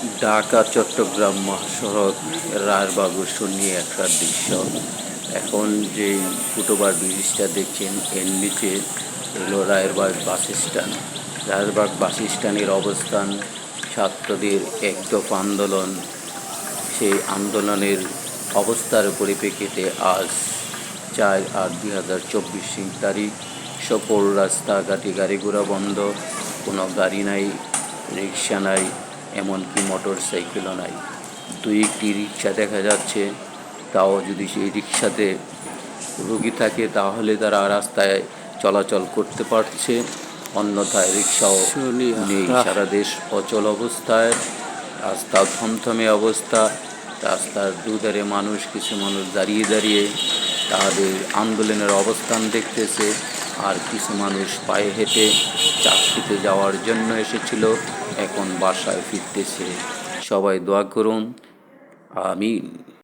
ঢাকা, চট্টগ্রাম মহাসড়ক রায়েরবাগ নিয়ে একটা দৃশ্য। এখন যে ফুটওভার ব্রিজটা দেখছেন, এর নিচে হলো Rayerbag bus stand. Rayerbag bus স্ট্যান্ডের অবস্থান ছাত্রদের একদফ আন্দোলন। সেই আন্দোলনের অবস্থার পরিপ্রেক্ষিতে আজ চার আট দুই হাজার চব্বিশ তারিখ সকল রাস্তাঘাটে গাড়ি ঘোড়া বন্ধ, কোনো গাড়ি নাই, রিক্সা নাই। এমনকি মোটর সাইকেলও নাই। দুই একটি রিক্সা দেখা যাচ্ছে তাও যদি সেই রিক্সাতে রুগী থাকে তাহলে তারা রাস্তায় চলাচল করতে পারছে অন্যথায় রিক্সাও নেই। সারা দেশ অচল অবস্থায় রাস্তা থমথমে অবস্থা রাস্তার দুধারে মানুষ কিছু মানুষ দাঁড়িয়ে দাঁড়িয়ে তাদের আন্দোলনের অবস্থান দেখতেছে। আর কিছু মানুষ পায়ে হেঁটে চাকরিতে যাওয়ার জন্য এসেছিল। এখন বাসায় ফিরতেছে। সবাই দোয়া করুন। আমিন।